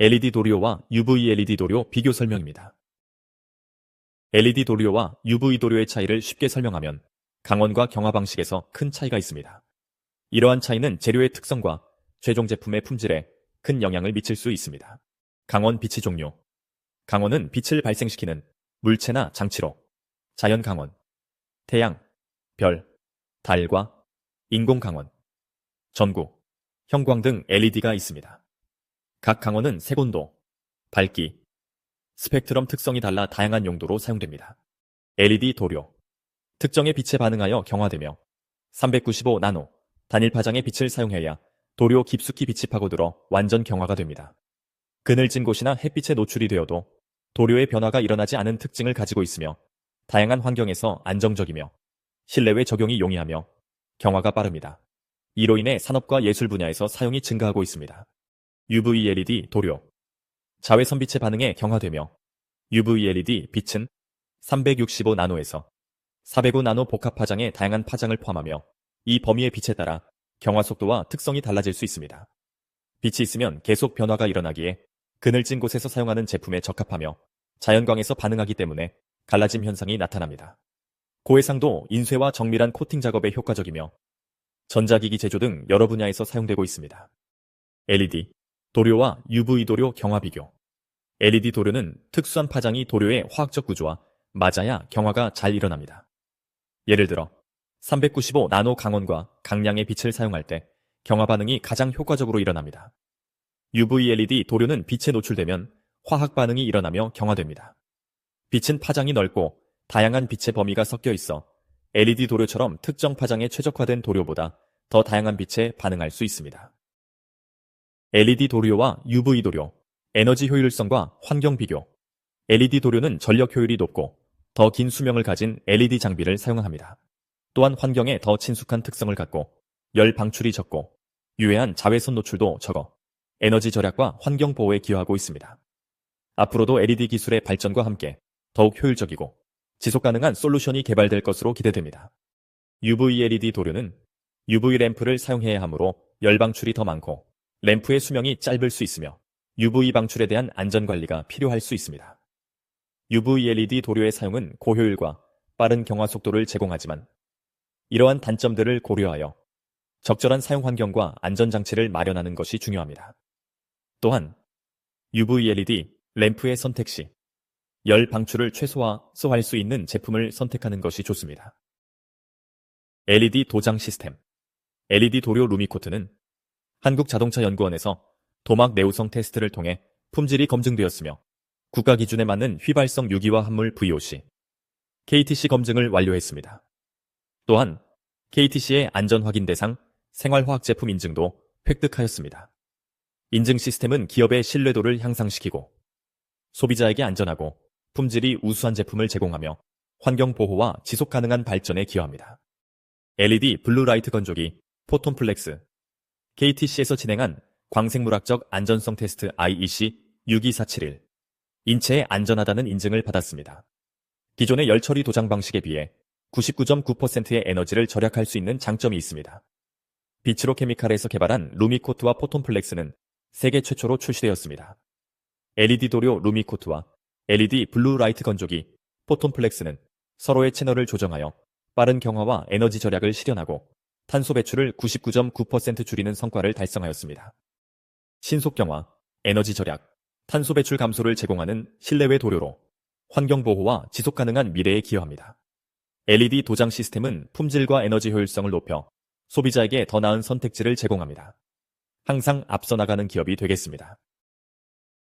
LED 도료와 UV LED 도료 비교 설명입니다. LED 도료와 UV 도료의 차이를 쉽게 설명하면 강원과 경화 방식에서 큰 차이가 있습니다. 이러한 차이는 재료의 특성과 최종 제품의 품질에 큰 영향을 미칠 수 있습니다. 강원 비치 종류. 강원은 빛을 발생시키는 물체나 장치로 자연 강원, 태양, 별, 달과 인공 강원, 전구, 형광 등 LED가 있습니다. 각 강원은 색 온도, 밝기, 스펙트럼 특성이 달라 다양한 용도로 사용됩니다. LED 도료. 특정의 빛에 반응하여 경화되며 395 나노 단일 파장의 빛을 사용해야 도료 깊숙이 빛이 파고들어 완전 경화가 됩니다. 그늘진 곳이나 햇빛에 노출이 되어도 도료의 변화가 일어나지 않은 특징을 가지고 있으며 다양한 환경에서 안정적이며 실내외 적용이 용이하며 경화가 빠릅니다. 이로 인해 산업과 예술 분야에서 사용이 증가하고 있습니다. UV LED 도료 자외선 빛에 반응해 경화되며 UV LED 빛은 365 나노에서 405 나노 복합 파장의 다양한 파장을 포함하며 이 범위의 빛에 따라 경화 속도와 특성이 달라질 수 있습니다. 빛이 있으면 계속 변화가 일어나기에 그늘진 곳에서 사용하는 제품에 적합하며 자연광에서 반응하기 때문에 갈라짐 현상이 나타납니다. 고해상도 인쇄와 정밀한 코팅 작업에 효과적이며 전자기기 제조 등 여러 분야에서 사용되고 있습니다. LED, 도료와 UV 도료 경화 비교. LED 도료는 특수한 파장이 도료의 화학적 구조와 맞아야 경화가 잘 일어납니다. 예를 들어 395 나노 강원과 강량의 빛을 사용할 때 경화 반응이 가장 효과적으로 일어납니다. UV LED 도료는 빛에 노출되면 화학 반응이 일어나며 경화됩니다. 빛은 파장이 넓고 다양한 빛의 범위가 섞여 있어 LED 도료처럼 특정 파장에 최적화된 도료보다 더 다양한 빛에 반응할 수 있습니다. LED 도료와 UV 도료, 에너지 효율성과 환경 비교. LED 도료는 전력 효율이 높고 더 긴 수명을 가진 LED 장비를 사용합니다. 또한 환경에 더 친숙한 특성을 갖고 열 방출이 적고 유해한 자외선 노출도 적어 에너지 절약과 환경 보호에 기여하고 있습니다. 앞으로도 LED 기술의 발전과 함께 더욱 효율적이고 지속 가능한 솔루션이 개발될 것으로 기대됩니다. UV LED 도료는 UV 램프를 사용해야 하므로 열 방출이 더 많고 램프의 수명이 짧을 수 있으며 UV 방출에 대한 안전 관리가 필요할 수 있습니다. UV LED 도료의 사용은 고효율과 빠른 경화 속도를 제공하지만 이러한 단점들을 고려하여 적절한 사용 환경과 안전 장치를 마련하는 것이 중요합니다. 또한 UV LED 램프의 선택 시 열 방출을 최소화할 수 있는 제품을 선택하는 것이 좋습니다. LED 도장 시스템 LED 도료 루미코트는 한국자동차연구원에서 도막 내우성 테스트를 통해 품질이 검증되었으며 국가 기준에 맞는 휘발성 유기화 합물 VOC, KTC 검증을 완료했습니다. 또한 KTC의 안전 확인 대상 생활화학 제품 인증도 획득하였습니다. 인증 시스템은 기업의 신뢰도를 향상시키고 소비자에게 안전하고 품질이 우수한 제품을 제공하며 환경 보호와 지속 가능한 발전에 기여합니다. LED 블루라이트 건조기 포톤플렉스 KTC에서 진행한 광생물학적 안전성 테스트 IEC 62471 인체에 안전하다는 인증을 받았습니다. 기존의 열 처리 도장 방식에 비해 99.9%의 에너지를 절약할 수 있는 장점이 있습니다. 비치로 케미칼에서 개발한 루미코트와 포톤플렉스는 세계 최초로 출시되었습니다. LED 도료 루미코트와 LED 블루라이트 건조기 포톤플렉스는 서로의 채널을 조정하여 빠른 경화와 에너지 절약을 실현하고 탄소 배출을 99.9% 줄이는 성과를 달성하였습니다. 신속 경화, 에너지 절약, 탄소 배출 감소를 제공하는 실내외 도료로 환경 보호와 지속 가능한 미래에 기여합니다. LED 도장 시스템은 품질과 에너지 효율성을 높여 소비자에게 더 나은 선택지를 제공합니다. 항상 앞서 나가는 기업이 되겠습니다.